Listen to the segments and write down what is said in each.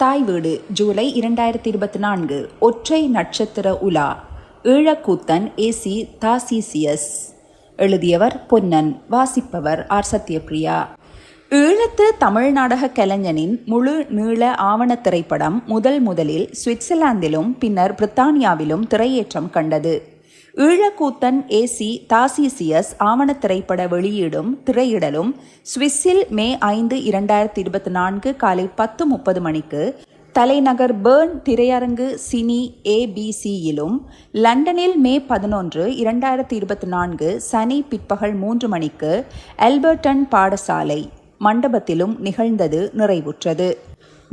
தாய் வீடு ஜூலை இரண்டாயிரத்தி இருபத்தி நான்கு ஒற்றை நட்சத்திர உலா ஈழக்கூத்தன் ஏசி தாசிசியஸ். எழுதியவர் பொன்னன் வாசிப்பவர் ஆர் சத்யபிரியா. ஈழத்து தமிழ் நாடக கலைஞனின் முழு நீள ஆவணத் திரைப்படம் முதல் முதலில் சுவிட்சர்லாந்திலும் பின்னர் பிரித்தானியாவிலும் திரையேற்றம் கண்டது. ஈழக்கூத்தன் ஏசி தாசிசியஸ் ஆவண திரைப்பட வெளியீடும் திரையிடலும் சுவிஸில் மே ஐந்து இரண்டாயிரத்தி இருபத்தி நான்கு காலை பத்து முப்பது மணிக்கு தலைநகர் பேர்ன் திரையரங்கு சினி ஏபிசியிலும் லண்டனில் மே பதினொன்று இரண்டாயிரத்தி இருபத்தி நான்கு சனி பிற்பகல் மூன்று மணிக்கு அல்பர்டன் பாடசாலை மண்டபத்திலும் நிகழ்ந்தது நிறைவுற்றது.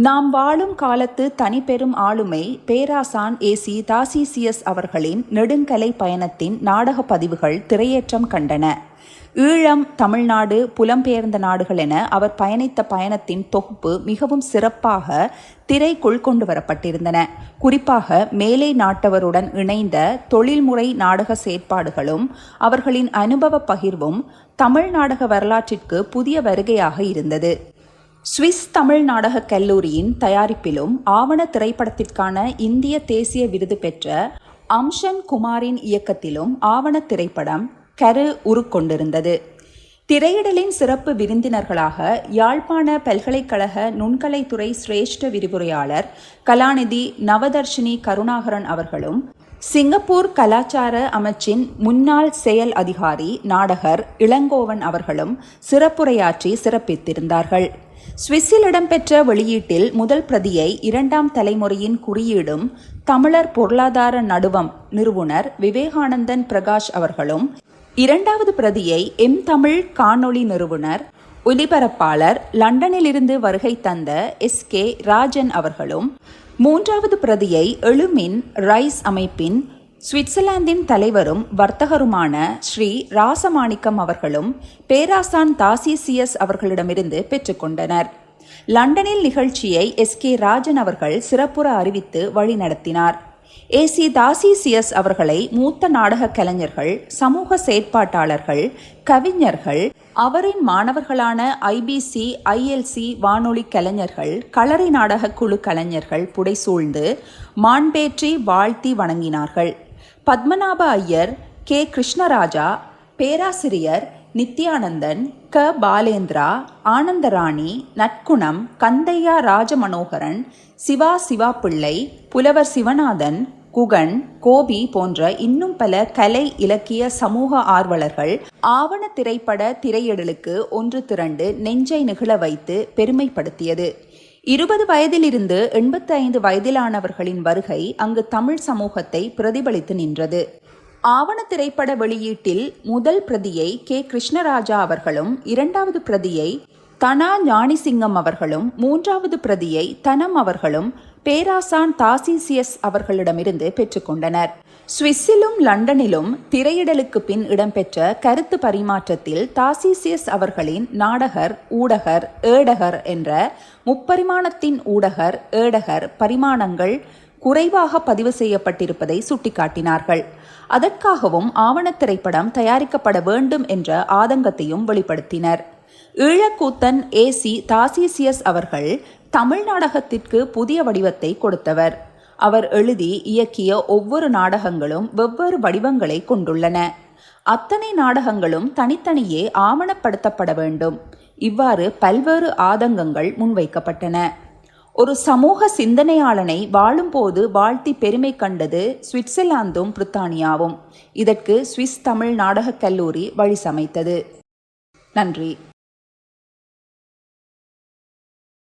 நாம் வாழும் காலத்து தனிப்பெரும் ஆளுமை பேராசான் ஏசி தாசிசியஸ் அவர்களின் நெடுங்கலை பயணத்தின் நாடக பதிவுகள் திரையேற்றம் கண்டன. ஈழம் தமிழ்நாடு புலம்பெயர்ந்த நாடுகள் என அவர் பயணித்த பயணத்தின் தொகுப்பு மிகவும் சிறப்பாக திரைக்குள் கொண்டு வரப்பட்டிருந்தன. குறிப்பாக மேலை நாட்டவருடன் இணைந்த தொழில்முறை நாடக செயற்பாடுகளும் அவர்களின் அனுபவ பகிர்வும் தமிழ் நாடக வரலாற்றிற்கு புதிய வருகையாக இருந்தது. சுவிஸ் தமிழ் நாடகக் கல்லூரியின் தயாரிப்பிலும் ஆவண திரைப்படத்திற்கான இந்திய தேசிய விருது பெற்ற அம்ஷன் குமாரின் இயக்கத்திலும் ஆவண திரைப்படம் கரு உருக்கொண்டிருந்தது. திரையிடலின் சிறப்பு விருந்தினர்களாக யாழ்ப்பாண பல்கலைக்கழக நுண்கலைத்துறை சிரேஷ்ட விரிவுரையாளர் கலாநிதி நவதர்ஷினி கருணாகரன் அவர்களும் சிங்கப்பூர் கலாச்சார அமைச்சின் முன்னாள் செயல் அதிகாரி நாடகர் இளங்கோவன் அவர்களும் சிறப்புரையாற்றி சிறப்பித்திருந்தார்கள். சுவிஸில் இடம்பெற்ற வெளியீட்டில் முதல் பிரதியை இரண்டாம் தலைமுறையின் குறியீடும் தமிழர் பொருளாதார நடுவம் நிறுவனர் விவேகானந்தன் பிரகாஷ் அவர்களும் இரண்டாவது பிரதியை எம் தமிழ் காணொளி நிறுவனர் ஒலிபரப்பாளர் லண்டனிலிருந்து வருகை தந்த எஸ் கே ராஜன் அவர்களும் மூன்றாவது பிரதியை எழுமின் ரைஸ் அமைப்பின் சுவிட்சர்லாந்தின் தலைவரும் வர்த்தகருமான ஸ்ரீ ராசமாணிக்கம் அவர்களும் பேராசான் தாசிசியஸ் அவர்களிடமிருந்து பெற்றுக்கொண்டனர் லண்டனில் நிகழ்ச்சியை எஸ் கே ராஜன் அவர்கள் சிறப்புற அறிவித்து வழிநடத்தினார் ஏசி தாசிசியஸ் அவர்களை மூத்த நாடக கலைஞர்கள் சமூக செயற்பாட்டாளர்கள் கவிஞர்கள் அவரின் மாணவர்களான ஐபிசி ஐஎல்சி வானொலி கலைஞர்கள் களரி நாடக குழு கலைஞர்கள் புடைசூழ்ந்து மாண்பேற்றி வாழ்த்தி வணங்கினார்கள். பத்மநாப ஐயர் கே. கிருஷ்ணராஜா பேராசிரியர் நித்யானந்தன் க. பாலேந்திரா ஆனந்தராணி நற்குணம் கந்தையா ராஜமனோகரன் சிவா சிவா பிள்ளை புலவர் சிவநாதன் குகன் கோபி போன்ற இன்னும் பல கலை இலக்கிய சமூக ஆர்வலர்கள் ஆவண திரைப்பட திரையிடலுக்கு ஒன்று திரண்டு நெஞ்சை நிகழ வைத்து பெருமைப்படுத்தியது. இருபது வயதிலிருந்து எண்பத்தி ஐந்து வயதிலானவர்களின் வருகை அங்கு தமிழ் சமூகத்தை பிரதிபலித்து நின்றது. ஆவண திரைப்பட வெளியீட்டில் முதல் பிரதியை கே. கிருஷ்ணராஜா அவர்களும் இரண்டாவது பிரதியை தனா ஞானிசிங்கம் அவர்களும் மூன்றாவது பிரதியை தனம் அவர்களும் பேராசான் தாசிசியஸ் அவர்களிடமிருந்து பெற்றுக்கொண்டனர். சுவிஸிலும் லண்டனிலும் திரையிடலுக்கு பின் இடம்பெற்ற கருத்து பரிமாற்றத்தில் தாசிசியஸ் அவர்களின் நாடகர் ஊடகர் ஏடகர் என்ற முப்பரிமாணத்தின் ஊடகர் ஏடகர் பரிமாணங்கள் குறைவாக பதிவு செய்யப்பட்டிருப்பதை சுட்டிக்காட்டினார்கள். அதற்காகவும் ஆவணத் திரைப்படம் தயாரிக்கப்பட வேண்டும் என்ற ஆதங்கத்தையும் வெளிப்படுத்தினர். ஈழக்கூத்தன் ஏசி தாசிசியஸ் அவர்கள் தமிழ் நாடகத்திற்கு புதிய வடிவத்தை கொடுத்தவர். அவர் எழுதி இயக்கிய ஒவ்வொரு நாடகங்களும் வெவ்வேறு வடிவங்களை கொண்டுள்ளன. அத்தனை நாடகங்களும் தனித்தனியே ஆவணப்படுத்தப்பட வேண்டும். இவ்வாறு பல்வேறு ஆதங்கங்கள் முன்வைக்கப்பட்டன. ஒரு சமூக சிந்தனையாளனை வாழும்போது வாழ்த்தி பெருமை கண்டது சுவிட்சர்லாந்தும் பிரித்தானியாவும். இதற்கு சுவிஸ் தமிழ் நாடகக் கல்லூரி வழி சமைத்தது. நன்றி.